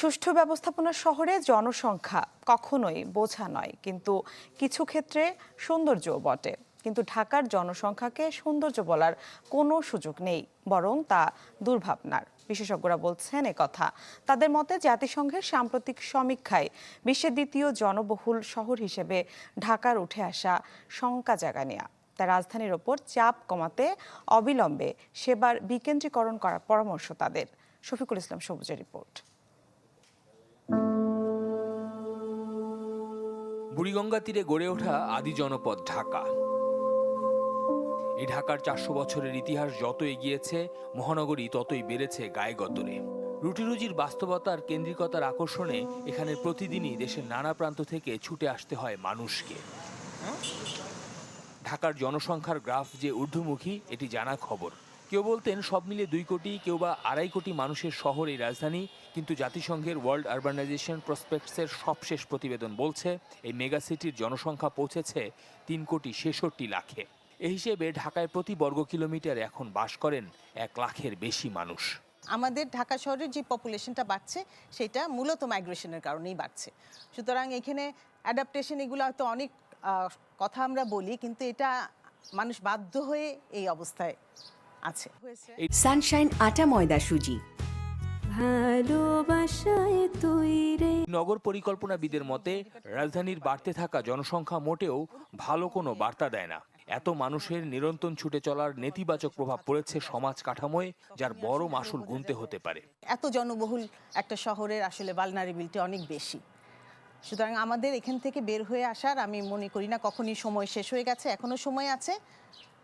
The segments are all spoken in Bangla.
সুষ্ঠু ব্যবস্থাপনা শহরে জনসংখ্যা কখনোই বোঝা নয়, কিন্তু কিছু ক্ষেত্রে সৌন্দর্য বটে। কিন্তু ঢাকার জনসংখ্যাকে সৌন্দর্য বলার কোনো সুযোগ নেই, বরং তা দুর্ভাবনার। বিশেষজ্ঞরা বলছেন কথা। তাদের মতে জাতিসংঘের সাম্প্রতিক সমীক্ষায় বিশ্বের দ্বিতীয় জনবহুল শহর হিসেবে ঢাকার উঠে আসা শঙ্কা জাগা নেয়া। তা রাজধানীর ওপর চাপ কমাতে অবিলম্বে সেবার বিকেন্দ্রীকরণ করার পরামর্শ তাদের। শফিকুল ইসলাম সবুজের রিপোর্ট। বুড়িগঙ্গা তীরে গড়ে ওঠা আদি জনপদ ঢাকা। এই ঢাকার চারশো বছরের ইতিহাস যত এগিয়েছে, মহানগরী ততই বেড়েছে গায়ে গতরে রুটিরুজির বাস্তবতার কেন্দ্রিকতার আকর্ষণে এখানে প্রতিদিনই দেশের নানা প্রান্ত থেকে ছুটে আসতে হয় মানুষকে। ঢাকার জনসংখ্যার গ্রাফ যে ঊর্ধ্বমুখী, এটি জানা খবর। কেউ বলতেন সব মিলে দুই কোটি কেউ বা আড়াই কোটি মানুষের শহর এই রাজধানী, কিন্তু জাতিসংঘের ওয়ার্ল্ড আরবানাইজেশন প্রসপেক্টসের সবশেষ প্রতিবেদন বলছে, এই মেগাসিটির জনসংখ্যা পৌঁছেছে তিন কোটি ছেষট্টি লাখে। এই হিসেবে ঢাকায় প্রতি বর্গ কিলোমিটার এখন বাস করেন এক লাখের বেশি মানুষ। আমাদের ঢাকা শহরের যে পপুলেশনটা বাড়ছে, সেটা মূলত মাইগ্রেশনের কারণেই বাড়ছে। সুতরাং এখানে অ্যাডাপ্টেশন এগুলো হয়তো অনেক কথা আমরা বলি, কিন্তু এটা মানুষ বাধ্য হয়ে এই অবস্থায় আছে। সানশাইন আটা ময়দা সুজি। নগর পরিকল্পনাবিদের মতে রাজধানীর বাড়তে থাকা জনসংখ্যা মোটেও ভালো কোনো বার্তা দেয় না। এত মানুষের নিরন্তর ছুটে চলার নেতিবাচক প্রভাব পড়েছে সমাজ কাঠামোয় যার বড় মাসুল গুনতে হতে পারে। এত জনবহুল একটা শহরের আসলে বালনারি বালনারিবিলিটি অনেক বেশি। সুতরাং আমাদের এখান থেকে বের হয়ে আসার আমি মনে করি না কখনই সময় শেষ হয়ে গেছে এখনও সময় আছে।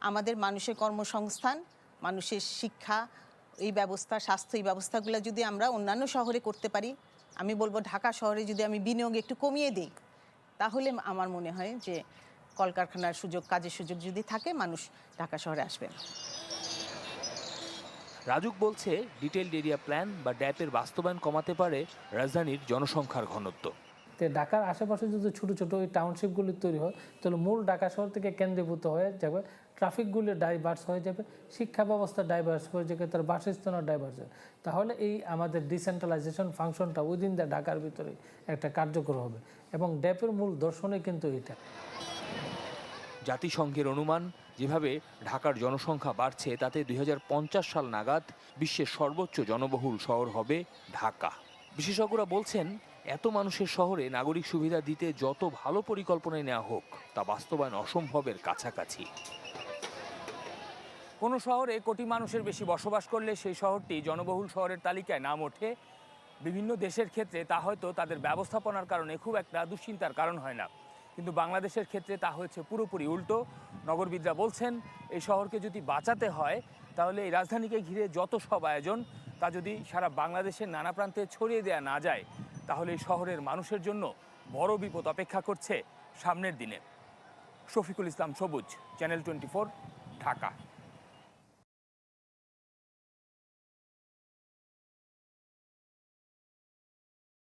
আমাদের মানুষের কর্মসংস্থান মানুষের শিক্ষা এই ব্যবস্থা স্বাস্থ্য এই ব্যবস্থাগুলো যদি আমরা অন্যান্য শহরে করতে পারি আমি বলব ঢাকা শহরে যদি আমি বিনিয়োগ একটু কমিয়ে দিই তাহলে আমার মনে হয় যে কলকারখানার সুযোগ কাজের সুযোগ যদি থাকে মানুষ ঢাকা শহরে আসবেন রাজুক বলছে ডিটেলড এরিয়া প্ল্যান বা ড্যাপের বাস্তবায়ন কমাতে পারে রাজধানীর জনসংখ্যার ঘনত্ব। তো ঢাকার আশেপাশে যদি ছোট ছোট ওই টাউনশিপগুলি তৈরি হয় তাহলে মূল ঢাকা শহর থেকে কেন্দ্রীভূত হয়ে যাবে ট্রাফিকগুলি ডাইভার্স হয়ে যাবে শিক্ষা ব্যবস্থা ডাইভার্স হয়ে যাবে, তার বাসস্থানও ডাইভার্স হবে। তাহলে এই আমাদের ডিসেন্ট্রালাইজেশন ফাংশনটা উইদিন দ্য ঢাকার ভিতরে একটা কার্যকর হবে এবং ড্যাপের মূল দর্শনে কিন্তু এটা। জাতিসংঘের অনুমান, যেভাবে ঢাকার জনসংখ্যা বাড়ছে, তাতে দুই হাজার পঞ্চাশ সাল নাগাদ বিশ্বের সর্বোচ্চ জনবহুল শহর হবে ঢাকা। বিশেষজ্ঞরা বলছেন, এত মানুষের শহরে নাগরিক সুবিধা দিতে যত ভালো পরিকল্পনায় নেওয়া হোক, তা বাস্তবায়ন অসম্ভবের কাছাকাছি। কোনো শহরে কোটি মানুষের বেশি বসবাস করলে সেই শহরটি জনবহুল শহরের তালিকায় নাম ওঠে। বিভিন্ন দেশের ক্ষেত্রে তা হয়তো তাদের ব্যবস্থাপনার কারণে খুব একটা দুশ্চিন্তার কারণ হয় না। কিন্তু বাংলাদেশের ক্ষেত্রে তা হয়েছে পুরোপুরি উল্টো। নগরবিদরা বলছেন, এই শহরকে যদি বাঁচাতে হয়, তাহলে এই রাজধানীকে ঘিরে যত সব আয়োজন, তা যদি সারা বাংলাদেশের নানা প্রান্তে ছড়িয়ে দেওয়া না যায়, তাহলে এই শহরের মানুষের জন্য বড় বিপদ অপেক্ষা করছে সামনের দিনে। শফিকুল ইসলাম সবুজ, চ্যানেল টোয়েন্টি ঢাকা।